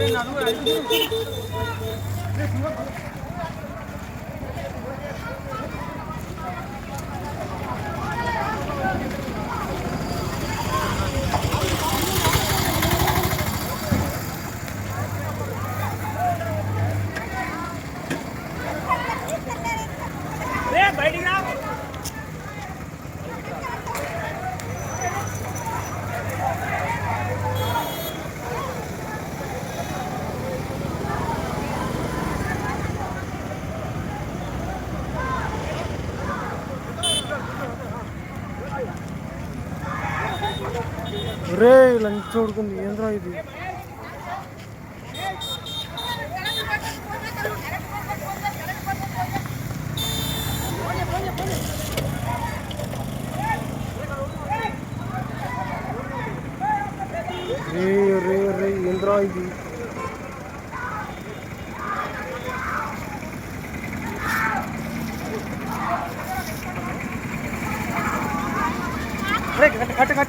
ਆਪਣੇ ਨਾਲ ਨੂੰ ਆਈ రే లంచ్ చూడుకుంది ఏంద్రా ఇది రే రే రే ఏంద్రా ఇది రే కట్ట కట్ట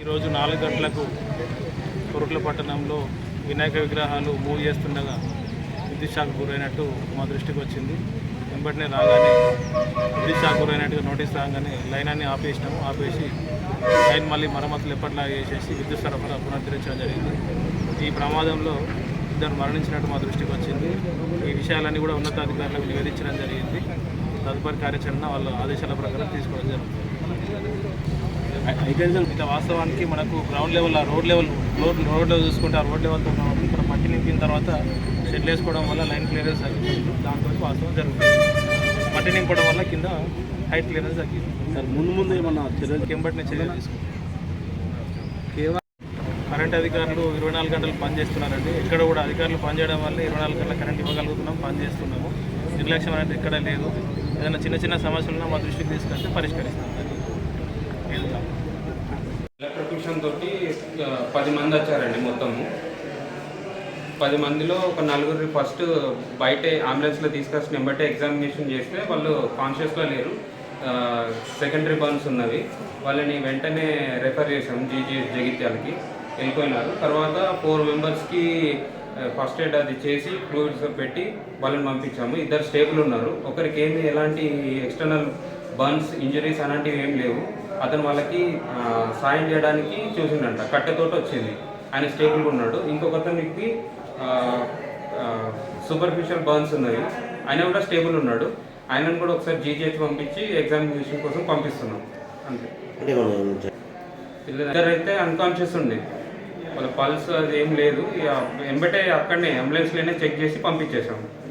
ఈరోజు నాలుగు గంటలకు కురుట్ల పట్టణంలో వినాయక విగ్రహాలు మూవ్ చేస్తుండగా విద్యుత్ షాక్ గురైనట్టు మా దృష్టికి వచ్చింది. వెంబడినే రాగానే విద్యుత్ షాక్ గురైనట్టుగా నోటీస్ రాగానే లైన్ అన్ని ఆపేసినాము. ఆపేసి లైన్ మళ్ళీ మరమ్మతులు ఎప్పటిలాగా చేసేసి విద్యుత్ సరఫరా పునరుద్ధరించడం జరిగింది. ఈ ప్రమాదంలో ఇద్దరు మరణించినట్టు మా దృష్టికి వచ్చింది. ఈ విషయాలన్నీ కూడా ఉన్నతాధికారులకు నివేదించడం జరిగింది. తదుపరి కార్యాచరణ వాళ్ళ ఆదేశాల ప్రకారం తీసుకోవడం జరుగుతుంది. అయితే ఇక వాస్తవానికి మనకు గ్రౌండ్ లెవెల్ ఆ రోడ్ లెవెల్ రోడ్ రోడ్లో చూసుకుంటే ఆ రోడ్ లెవెల్తో ఇక్కడ మట్టి నింపిన తర్వాత షెడ్లు వేసుకోవడం వల్ల లైన్ క్లియరెన్స్ తగ్గింది దాంతో వాస్తవం జరుగుతుంది. మట్టి నింపడం వల్ల కింద హైట్ క్లియరెన్స్ తగ్గింది. సార్ ముందు ముందు ఏమన్నా చర్యలు కింబట్టిన చర్యలు తీసుకుంటాం కరెంట్ అధికారులు ఇరవై నాలుగు గంటలు పనిచేస్తున్నారండి. ఇక్కడ కూడా అధికారులు పనిచేయడం వల్ల ఇరవై నాలుగు గంటల కరెంట్ ఇవ్వగలుగుతున్నాం పనిచేస్తున్నాము. నిర్లక్ష్యం అనేది ఇక్కడ లేదు. ఏదైనా చిన్న చిన్న సమస్యలను మా దృష్టికి తీసుకొస్తే పరిష్కరిస్తాం. ఏది ఎలక్ట్రిక్యూషన్ తోటి పది మంది వచ్చారండి మొత్తము. పది మందిలో ఒక నలుగురు ఫస్ట్ బయట అంబులెన్స్లో తీసుకొచ్చిన బయట ఎగ్జామినేషన్ చేస్తే వాళ్ళు కాన్షియస్లో లేరు. సెకండరీ బర్న్స్ ఉన్నవి. వాళ్ళని వెంటనే రెఫర్ చేసాం జీజీఎస్ జగిత్యాలకి. వెళ్ళిపోయినారు. తర్వాత ఫోర్ మెంబర్స్కి ఫస్ట్ ఎయిడ్ అది చేసి ఫ్లూయిడ్స్ పెట్టి వాళ్ళని పంపించాము. ఇద్దరు స్టేబుల్ ఉన్నారు. ఒకరికి ఏమి ఎలాంటి ఎక్స్టర్నల్ బర్న్స్ ఇంజరీస్ అలాంటివి ఏం లేవు. అతను వాళ్ళకి సాయం చేయడానికి చూసిండంట. కట్టెతోటి వచ్చింది. ఆయన స్టేబుల్గా ఉన్నాడు. ఇంకొక అతనికి సూపర్ఫిషియల్ బర్న్స్ ఉన్నాయి. ఆయన కూడా స్టేబుల్ ఉన్నాడు. ఆయనను కూడా ఒకసారి జీజీహెచ్ పంపించి ఎగ్జామినేషన్ కోసం పంపిస్తున్నాం. అంతే. అంటే మనం ఇద్దరు అయితే అన్కాన్షియస్ ఉండే. వాళ్ళ పల్స్ అది ఏం లేదు. ఇక వెంబటే అక్కడనే అంబులెన్స్లోనే చెక్ చేసి పంపించేశాము.